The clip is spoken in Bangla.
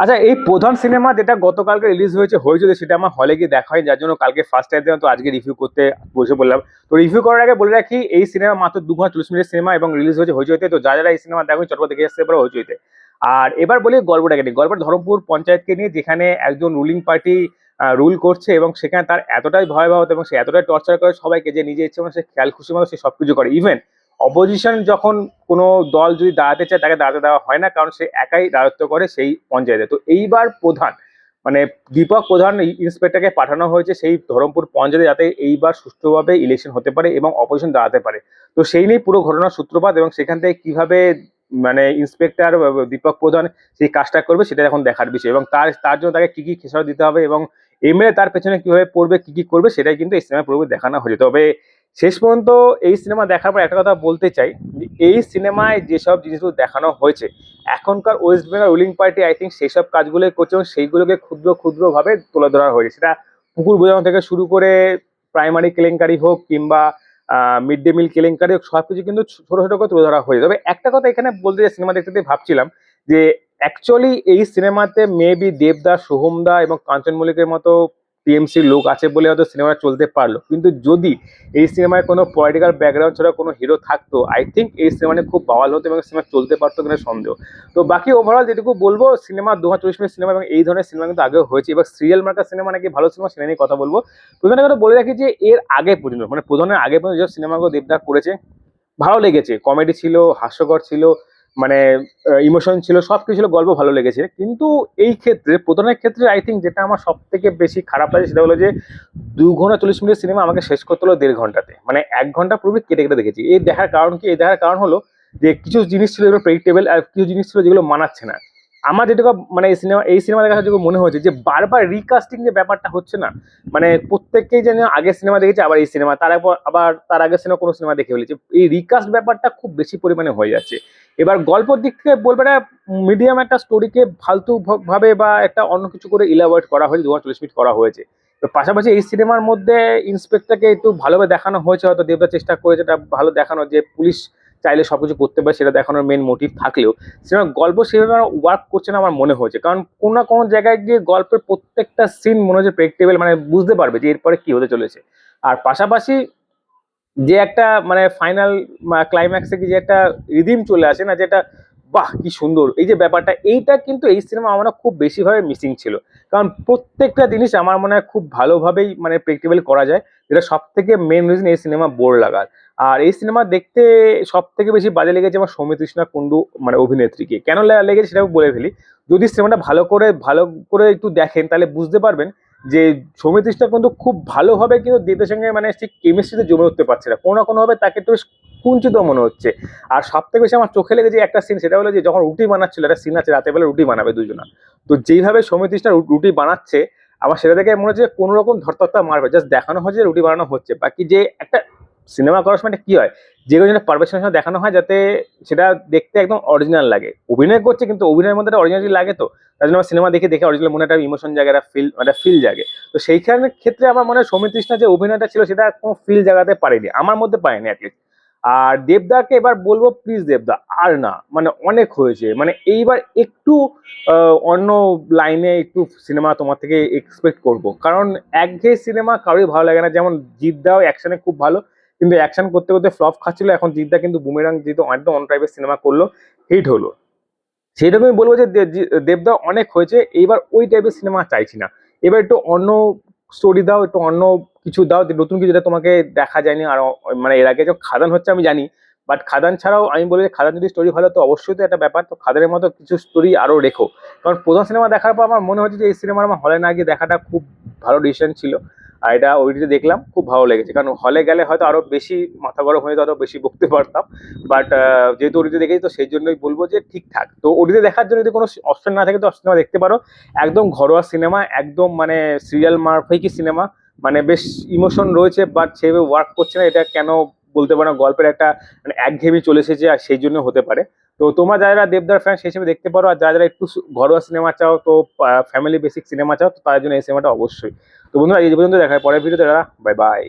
আচ্ছা এই প্রধান সিনেমা যেটা গতকালকে রিলিজ হয়েছে হয়েছিল সেটা আমার হলে গিয়ে দেখা হয় যার জন্য কালকে ফার্স্ট টাইম তো আজকে রিভিউ করতে বসে বললাম তো রিভিউ করার আগে বলে রাখি, এই সিনেমা মাত্র দু ঘণ্টা চল্লিশ মিনিটের সিনেমা এবং রিলিজ হয়েছে হইচইতে তো যা যারা এই সিনেমা দেখো, চটপট দেখে আসতে পারো হইচইতে আর এবার বলি গল্পটাকে নিয়ে, গল্পটা ধরমপুর পঞ্চায়েতকে নিয়ে, যেখানে একজন রুলিং পার্টি রুল করছে এবং সেখানে তার এতটাই ভয়াবহ এবং সে এতটাই টর্চার করে সবাইকে, যে নিজে ইচ্ছে মানে সে খেয়াল খুশি মতো সে সবকিছু করে। ইভেন অপোজিশন যখন কোনো দল যদি দাঁড়াতে চায়, তাকে দাঁড়াতে দেওয়া হয় না, কারণ সে একাই রাজত্ব করে সেই পঞ্চায়েতে। তো এইবার প্রধান মানে দীপক প্রধান ইন্সপেক্টরকে পাঠানো হয়েছে সেই ধরমপুর পঞ্চায়েতে যাতে এইবার সুষ্ঠুভাবে ইলেকশন হতে পারে এবং অপোজিশন দাঁড়াতে পারে। তো সেই নিয়ে পুরো ঘটনার সূত্রপাত এবং সেখান থেকে কীভাবে মানে ইন্সপেক্টর দীপক প্রধান সেই কাজটা করবে সেটা এখন দেখার বিষয় এবং তার তার জন্য তাকে কি কি খেসারত দিতে হবে এবং এমএলএ তার পেছনে কীভাবে পড়বে, কি কি করবে সেটাই কিন্তু এই সিনেমা পুরোপুরি দেখানো হয়েছে। তবে শেষ পর্যন্ত এই সিনেমা দেখার পর একটা কথা বলতে চাই, যে এই সিনেমায় যেসব জিনিসগুলো দেখানো হয়েছে, এখনকার West Bengal ruling party I think সেই সব কাজগুলোই করছে এবং সেইগুলোকে ক্ষুদ্র ক্ষুদ্রভাবে তুলে ধরা হয়েছে। সেটা পুকুর বোঝানো থেকে শুরু করে প্রাইমারি কেলেঙ্কারি হোক কিংবা মিড ডে মিল কেলেঙ্কারি হোক সব কিছু কিন্তু ছোট ছোট করে তুলে ধরা হয়েছে। তবে একটা কথা এখানে বলতে যে সিনেমা দেখতে দেখতে ভাবছিলাম যে অ্যাকচুয়ালি এই সিনেমাতে মেবি দেবদা, সোহমদা এবং কাঞ্চন মল্লিকের মতো টিএমসির লোক আছে বলে হয়তো সিনেমা চলতে পারল। কিন্তু যদি এই সিনেমায় কোনো পলিটিক্যাল ব্যাকগ্রাউন্ড ছাড়া কোনো হিরো থাকতো আই থিঙ্ক এই সিনেমাটা খুব বাওয়াল হতো এবং সিনেমা চলতে পারতো কিনা সন্দেহ। তো বাকি ওভারঅল যেটুকু বলব সিনেমা দু হাজার চল্লিশ সিনেমা এবং এই ধরনের সিনেমা কিন্তু আগেও হয়েছে। এবার সিরিয়াল মার্কা সিনেমা নাকি ভালো সিনেমা সেটা নিয়ে কথা বলব। প্রধান কথা বলে রাখি যে এর আগে পর্যন্ত মানে প্রধানের আগে পর্যন্ত যে সিনেমাগুলো দেবদার করেছে, ভালো লেগেছে। কমেডি ছিল, হাস্যকর ছিল মানে ইমোশন ছিল সব কিছু ছিল, গল্প ভালো লেগেছে। কিন্তু এই ক্ষেত্রে প্রধানের ক্ষেত্রে আই থিঙ্ক যেটা আমার সব থেকে বেশি খারাপ লাগে, সেটা হলো যে, দু ঘণ্টা চল্লিশ মিনিট সিনেমা আমাকে শেষ করতে হলো দেড় ঘন্টাতে। মানে এক ঘণ্টা পুরোপুরি কেটে কেটে দেখেছি। এই দেখার কারণ কি? এই দেখার কারণ হলো যে, কিছু জিনিস ছিল যেগুলো প্রেডিক্টেবল আর কিছু জিনিস ছিল যেগুলো মানাচ্ছে না। আমার যেটুকু মানে এই সিনেমা এই সিনেমা দেখার যেটুকু মনে হয়েছে যে বারবার রিকাস্টিং যে ব্যাপারটা হচ্ছে না মানে প্রত্যেককেই যেন আগের সিনেমা দেখেছে, আবার এই সিনেমা, তার একবার আবার তার আগের সিনেমা কোনো সিনেমা দেখে ফেলেছে। এই রিকাস্ট ব্যাপারটা খুব বেশি পরিমাণে হয়ে যাচ্ছে। এবার গল্পর দিক থেকে বলবে না মিডিয়াম একটা স্টোরিকে ফালতু ভাবে বা একটা অন্য কিছু করে ইলাবোরেট করা হয়েছে দু চল্লিশ মিনিট করা হয়েছে। পাশাপাশি এই সিনেমার মধ্যে ইন্সপেক্টরকে একটু ভালোভাবে দেখানো হয়েছে, হয়তো দেবদা চেষ্টা করেছে এটা ভালো দেখানো যে পুলিশ চাইলে সব কিছু করতে পারে, সেটা দেখানোর মেন মোটিভ থাকলেও। সিনেমার গল্প সেভাবে ওয়ার্ক করছে না আমার মনে হয়েছে। কারণ কোনো না কোনো জায়গায় গিয়ে গল্পের প্রত্যেকটা সিন মনে হচ্ছে প্রেক্টেবল মানে বুঝতে পারবে যে এরপরে কি হতে চলেছে। আর পাশাপাশি যে একটা মানে ফাইনাল ক্লাইম্যাক্সে কি যে একটা রিদিম চলে আসে না যেটা বাহ, কি সুন্দর। এই যে ব্যাপারটা, এইটা কিন্তু এই সিনেমা আমার খুব বেশিভাবে মিসিং ছিল। কারণ প্রত্যেকটা জিনিস আমার মনে হয় খুব ভালোভাবেই মানে প্রেক্টিক্যাল করা যায়, যেটা সব থেকে মেন রিজন এই সিনেমা বোর লাগার। আর এই সিনেমা দেখতে সব থেকে বেশি বাজে লেগেছে আমার সৌমিতৃষ্ণা কুণ্ডু মানে অভিনেত্রীকে। কেন লেগেছে সেটাও বলে ফেলি। যদি সিনেমাটা ভালো করে ভালো করে একটু দেখেন, তাহলে বুঝতে পারবেন যে সৌমিতৃষ্ণা কিন্তু খুব ভালোভাবে কিন্তু দেবের সঙ্গে মানে ঠিক কেমিস্ট্রিতে জমে উঠতে পারছে না। কোনো না কোনোভাবে তাকে একটু কুঞ্চিত মনে হচ্ছে। আর সব থেকে বেশি আমার চোখে লেগেছে একটা সিন সেটা হলো যে যখন রুটি বানাচ্ছিল, একটা সিন আছে রাতে বেলা রুটি বানাবে দুজনা। তো যেইভাবে সৌমিতৃষ্ণা রু- রুটি বানাচ্ছে, আমার সেটা দেখে মনে হচ্ছে কোনো রকম ধরতরতা মারবে জাস্ট দেখানো হচ্ছে যে রুটি বানানো হচ্ছে। বাকি যে একটা সিনেমা করার সময় কি হয়? যে কোনো জিনিস পারফেকশনের দেখানো হয় যাতে সেটা দেখতে একদম অরিজিনাল লাগে। অভিনয় করছে কিন্তু অভিনয়ের মধ্যে একটা অরিজিনালিটি লাগে তো। তার জন্য আমার সিনেমা দেখে দেখে অরিজিনাল মনে একটা ইমোশন জায়গা একটা ফিল একটা ফিল জাগে। তো সেইখানে ক্ষেত্রে আমার মনে হয় সৌমিত কৃষ্ণা যে অভিনয়টা ছিল, সেটা কোনো ফিল জাগাতে পারেনি। আমার মধ্যে পারেনি অ্যাটলিস্ট আর দেবদাকে এবার বলব প্লিজ দেবদা, আর না মানে অনেক হয়েছে মানে এইবার একটু অন্য লাইনে একটু সিনেমা তোমার থেকে এক্সপেক্ট করব। কারণ একঘেয়ে সিনেমা কারোই ভালো লাগে না, যেমন জিদ্দাও অ্যাকশনে খুব ভালো, কিন্তু অ্যাকশন করতে করতে ফ্লপ খাচ্ছিল, এখন জিদ্দা কিন্তু বুমেরাং যেহেতু একদম অন টাইপের সিনেমা করল হিট হলো। সেইরকমই বলব যে দেবদা অনেক হয়েছে, এইবার ওই টাইপের সিনেমা চাইছি না। এবার একটু অন্য স্টোরি দাও, একটু অন্য কিছু দাও নতুন কিছু যেটা তোমাকে দেখা যায়নি, আর মানে এর আগে যে খাদান হচ্ছে আমি জানি বাট খাদান ছাড়াও আমি বলি খাদান যদি স্টোরি ভালো তো অবশ্যই তো একটা ব্যাপার, তো খাদানের মতো কিছু স্টোরি আরও রেখো। কারণ প্রধান সিনেমা দেখার পর আমার মনে হচ্ছে যে এই সিনেমার আমার হলে না গিয়ে দেখাটা খুব ভালো ডিসিশন ছিল, আর এটা ওইটিতে দেখলাম, খুব ভালো লেগেছে। কারণ হলে গেলে হয়তো আরও বেশি মাথা গরম হয়ে যেত, আরও বেশি বকতে পারতাম বাট যেহেতু ওটিতে দেখেছি, তো সেই জন্যই বলব যে ঠিকঠাক। তো ওটিতে দেখার জন্য যদি কোনো অপশন না থাকে, তো সিনেমা দেখতে পারো। একদম ঘরোয়া সিনেমা একদম মানে সিরিয়াল মারফেকি সিনেমা মানে বেশ ইমোশন রয়েছে বাট সেভাবে ওয়ার্ক করছে না, এটা কেন বলতে পারো গল্পের একটা মানে একঘেয়েমি চলে এসেছে, আর সেই জন্য হতে পারে। তো তোমরা যারা দেবদার ফ্যান সেই হিসেবে দেখতে পারো, আর যারা যারা একটু ঘরোয়া সিনেমা চাও, তো ফ্যামিলি বেসিক সিনেমা চাও, তো তার জন্য এই সিনেমাটা অবশ্যই। তো বন্ধুরা, এই পর্যন্ত দেখা হয় পরের ভিডিওতে বাই বাই